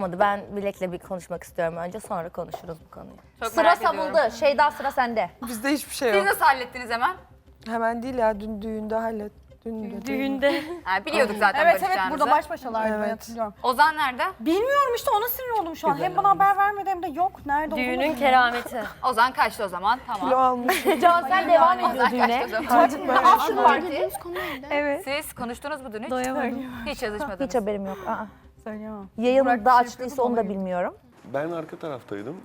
Olmadı. Ben Bilek'le bir konuşmak istiyorum önce sonra konuşuruz bu konuyu. Çok Sıra merak ediyorum. savuldu. Şeyda sıra sende. Bizde hiçbir şey Siz yok. nasıl hallettiniz hemen? Hemen değil ya dün düğünde hallet. Dün de Düğünde. Ha, biliyorduk zaten Evet evet barışacağınızı. burada baş başalardı ben Evet. hatırlıyorum. Ozan nerede? Bilmiyorum işte ona sinir oldum şu an. Hem bana haber vermedi hem de yok. Nerede olduğunu Düğünün bilmiyorum. kerameti. Ozan kaçtı o zaman. Kilo Tamam. almış. Cansel devam ediyor Ozan düğüne. kaçtı o zaman. Al şu parti. Evet. Siz konuştunuz mu dün hiç? Doyamadım. Hiç yazışmadınız. Hiç haberim yok. Aa. Söyleyemem. Yayında Burak bir şey açtıysa yapıyordu, onu da bilmiyorum. Ben arka taraftaydım.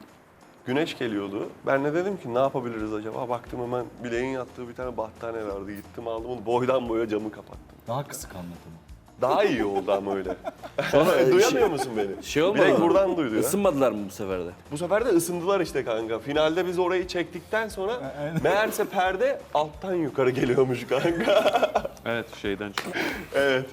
Güneş geliyordu. Ben de dedim ki ne yapabiliriz acaba? Baktım hemen bileğin yattığı bir tane battaniye vardı. Gittim aldım onu boydan boya camı kapattım. Daha kısık anlatımı. Daha iyi oldu ama öyle. Sonra e, Duyamıyor şey- musun beni? Şey olmadı Bilek mı? buradan duydu ya. Isınmadılar mı bu sefer de? Bu sefer de ısındılar işte kanka. Finalde biz orayı çektikten sonra meğerse perde alttan yukarı geliyormuş kanka. Evet şeyden çıkıyor. evet.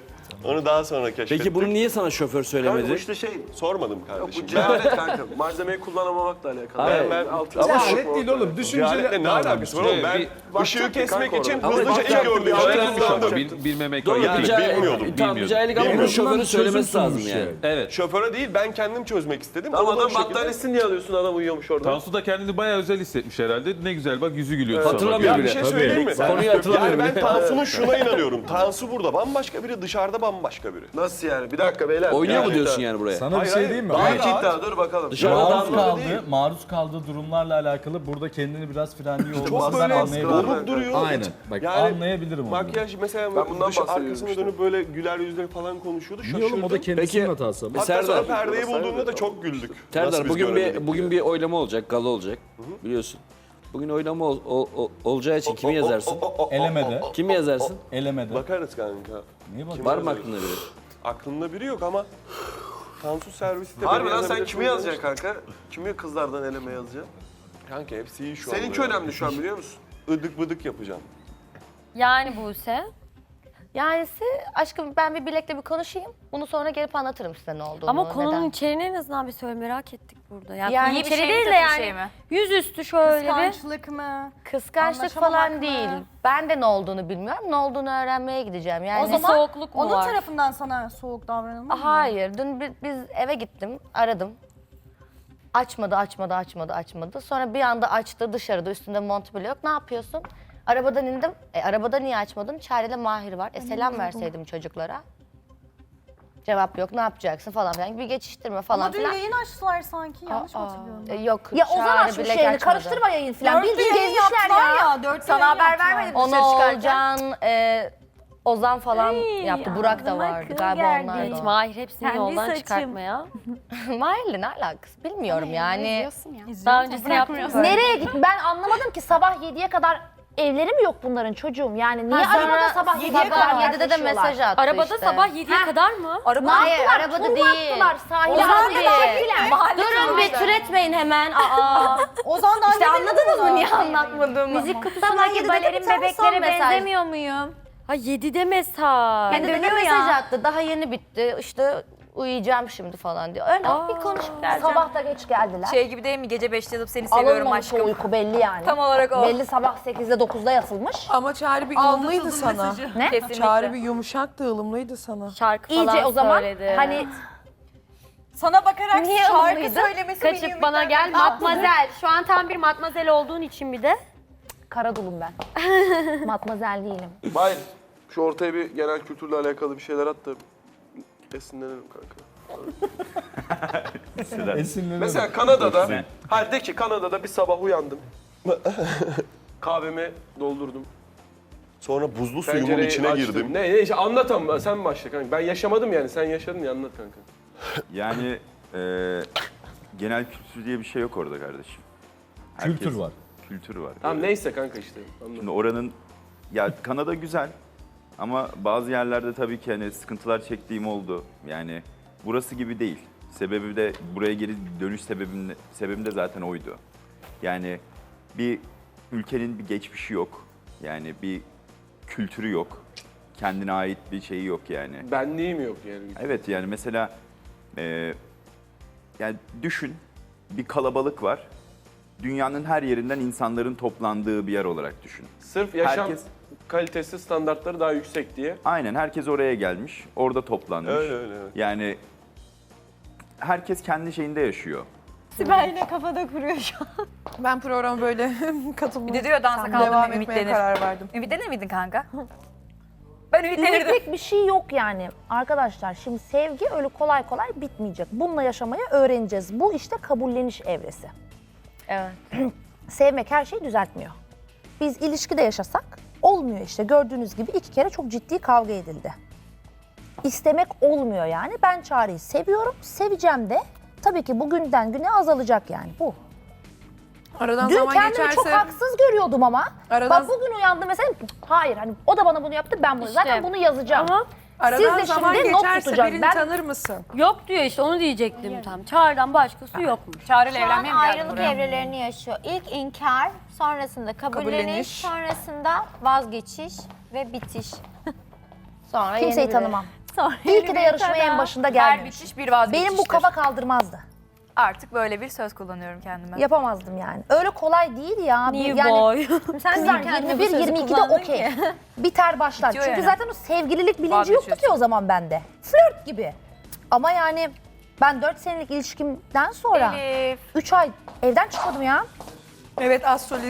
Onu daha sonra keşfettik. Peki bunu niye sana şoför Kanka söylemedi? bu işte şey sormadım kardeşim. Bu cehalet kanka. Malzemeyi kullanamamakla alakalı. Hayır. ben altı Cehalet değil oğlum. Cehaletle ne alakası var oğlum? Ben ışığı kesmek için hızlıca ilk gördüğüm Ama ben- kullandım. Bil, bilmemek Doğru, o yani. bilmiyordum, Tamam bir cahillik ama bunu Bilmiyordum. şoförün söylemesi lazım yani. Evet. Şoföre değil ben kendim çözmek istedim. Da adam battaniyesini niye alıyorsun adam uyuyormuş orada. Tansu da kendini bayağı özel hissetmiş herhalde. Ne güzel bak yüzü gülüyor. Hatırlamıyor Ya bile. bir şey söyleyeyim mi? Konuyu hatırlamıyorum Yani ben. Tansu'nun şuna inanıyorum. Tansu burada bambaşka biri, dışarıda bambaşka biri. Nasıl yani? Bir dakika beyler. Oynuyor mu diyorsun yani buraya? Sana bir Hayır, şey hayır. diyeyim mi? Daha rahat. iddia dur bakalım. Dışarıda Maruz adam kaldığı, maruz kaldığı durumlarla alakalı burada kendini biraz frenliyor olması bazen böyle anlayabilirim. duruyor. Aynen. Bak Yani anlayabilirim onu. Makyaj mesela Ben bundan bahsediyorum arkasına işte. dönüp böyle güler yüzle falan konuşuyordu. Niye oğlum o da kendisinin Peki- hatası. ama. Hatta sonra Serdar. perdeyi bulduğunda da çok güldük. Nasıl Serdar biz bugün göremedik bir bugün bir oylama olacak, gala olacak. Biliyorsun. Bugün oylama ol- ol- ol- olacağı için kimi yazarsın? Elemede. Kimi yazarsın? Elemede. Bakarız kanka. Niye bak? Var mı aklında biri? Aklımda biri yok ama Tansu serviste beni Harbi lan sen yazabilirsin kimi yazacaksın kanka? Kimi kızlardan eleme yazacaksın? Kanka hepsi iyi şu an. Seninki önemli şu an biliyor musun? Idık bıdık yapacağım. Yani Buse. Yani aşkım ben bir Bilek'le bir konuşayım. Bunu sonra gelip anlatırım size ne olduğunu. Ama konunun neden. içeriğini en azından bir söyle merak ettik burada. Yani, Yani şey içeri mi değil de yani şey mi? yüzüstü şöyle bir. Kıskançlık mı? Kıskançlık falan mı? değil. Ben de ne olduğunu bilmiyorum. Ne olduğunu öğrenmeye gideceğim. Yani O zaman soğukluk mu onun var? tarafından sana soğuk davranılmış mı? Hayır. Dün bi- biz eve gittim, aradım. Açmadı, açmadı, açmadı, açmadı. Sonra bir anda açtı dışarıda üstünde mont bile yok. Ne yapıyorsun? Arabadan indim. E, arabada niye açmadın? Çareyle Mahir var. E selam verseydim çocuklara. Cevap yok. Ne yapacaksın falan filan. Bir geçiştirme falan Ama dün filan. yayın açtılar sanki. Yanlış mı Aa, hatırlıyorum? e, yok. Ya Ozan Çağrı açmış Bilek yayını. Karıştırma yayın falan. Dörtlü Bildiğin yayın gezmişler yaptılar ya. ya. Dörtlü Sana yayın haber yaptılar. vermedim Onu dışarı çıkarken. Olcan, e, Ozan falan yaptı. Burak da ağzıma vardı. kıl Galiba geldi. onlardı. Hiç o. Mahir hepsini Kendi yoldan saçım. çıkartmaya. Mahir'le ne alakası bilmiyorum yani. Daha öncesini yaptım. Nereye git? Ben anlamadım ki sabah 7'ye kadar evleri mi yok bunların çocuğum? Yani niye Ha, arabada sonra sabah 7'ye kadar Sabah 7'de de mesaj attı Arabada işte. sabah 7'ye kadar mı? Araba Hayır, attılar, arabada tur mu değil. attılar, sahile Ozan attılar. değil. Mahalle Durun bir türetmeyin hemen. Aa. Ozan da işte anladınız mı niye anlatmadığımı? Müzik kutusundaki 7'de balerin bebeklere benzemiyor muyum? Ha 7'de mesaj. Kendi de mesaj attı. Daha yeni bitti. İşte uyuyacağım şimdi falan diyor. Öyle bir konuşup geleceğim. Sabah da geç geldiler. Şey gibi değil mi? Gece 5'te yatıp seni seviyorum Alınmamış o aşkım. uyku belli yani. Tam olarak o. Belli sabah 8'de 9'da yatılmış. Ama Çağrı bir ılımlıydı sana. Ne? Kesinlikle. Çağrı bir yumuşaktı, ılımlıydı sana. Şarkı falan İyice o zaman söyledi. hani Sana bakarak Niye şarkı alımlıydı? söylemesi Kaçıp bana gel matmazel. Şu an tam bir matmazel olduğun için bir de. Karadulum ben. Matmazel değilim. Hayır. Şu ortaya bir genel kültürle alakalı bir şeyler at da esinlenelim kanka. Esinlenir. Mesela Kanada'da, hadi de ki Kanada'da bir sabah uyandım. Kahvemi doldurdum. Sonra buzlu suyumun Pencereyi içine açtım. girdim. Ne, ne işte anlat ama sen başla kanka. Ben yaşamadım yani sen yaşadın ya anlat kanka. Yani eee, genel kültür diye bir şey yok orada kardeşim. Kültür var. Kültür var. Tamam neyse kanka işte. Anlat. Şimdi oranın ya Kanada güzel ama bazı yerlerde tabii ki hani sıkıntılar çektiğim oldu. Yani burası gibi değil. Sebebi de buraya geri dönüş sebebim de, sebebim de zaten oydu. Yani bir ülkenin bir geçmişi yok. Yani bir kültürü yok. Kendine ait bir şeyi yok yani. Benliğim yok yani. Evet yani mesela e, yani düşün bir kalabalık var. Dünyanın her yerinden insanların toplandığı bir yer olarak düşün. Sırf yaşam Herkes- kalitesi standartları daha yüksek diye. Aynen herkes oraya gelmiş, orada toplanmış. Öyle öyle. evet. Yani herkes kendi şeyinde yaşıyor. Sibel yine kafada kuruyor şu an. Ben programa böyle Bir katılmak de diyor dansa devam kaldığında etmeye ümitlenir. karar verdim. Ümitlenir miydin kanka? Ben ümitlenirdim. Ümitlik bir şey yok yani. Arkadaşlar şimdi sevgi öyle kolay kolay bitmeyecek. Bununla yaşamayı öğreneceğiz. Bu işte kabulleniş evresi. Evet. Sevmek her şeyi düzeltmiyor. Biz ilişkide yaşasak olmuyor işte. Gördüğünüz gibi iki kere çok ciddi kavga edildi. İstemek olmuyor yani. Ben Çağrı'yı seviyorum, seveceğim de. Tabii ki bugünden güne azalacak yani bu. Aradan Dün zaman kendimi geçerse çok haksız görüyordum ama. Aradan- Bak bugün uyandım mesela hayır hani o da bana bunu yaptı ben bunu zaten bunu yazacağım. Ama aradan Siz de zaman şimdi not geçerse tutacağım. birini Ben- tanır mısın? yok diyor işte onu diyecektim tam. Çağrı'dan başkası yokmuş. Çağrı'yla Şu an evlenmeye mi geldin ayrılık buraya? evrelerini yaşıyor. İlk inkar, sonrasında kabulleniş, Kabulleniş. sonrasında vazgeçiş ve bitiş. Sonra Kimseyi yeni biri. tanımam. Sonra İyi ki de yarışmaya en başında Her gelmemiş. bitiş bir vazgeçiştir. Benim bu kafa kaldırmazdı. Artık böyle bir söz kullanıyorum kendime. Yapamazdım yani. Öyle kolay değil ya. Bir- New yani boy. kızlar 21 22'de okey. Biter başlar. Bitiyor Çünkü yani. zaten o sevgililik bilinci yoktu ki Vazgeçiyorsun. o zaman bende. Flört gibi. Ama yani ben 4 senelik ilişkimden sonra Elif. 3 ay evden çıkmadım ya. Evet astroloji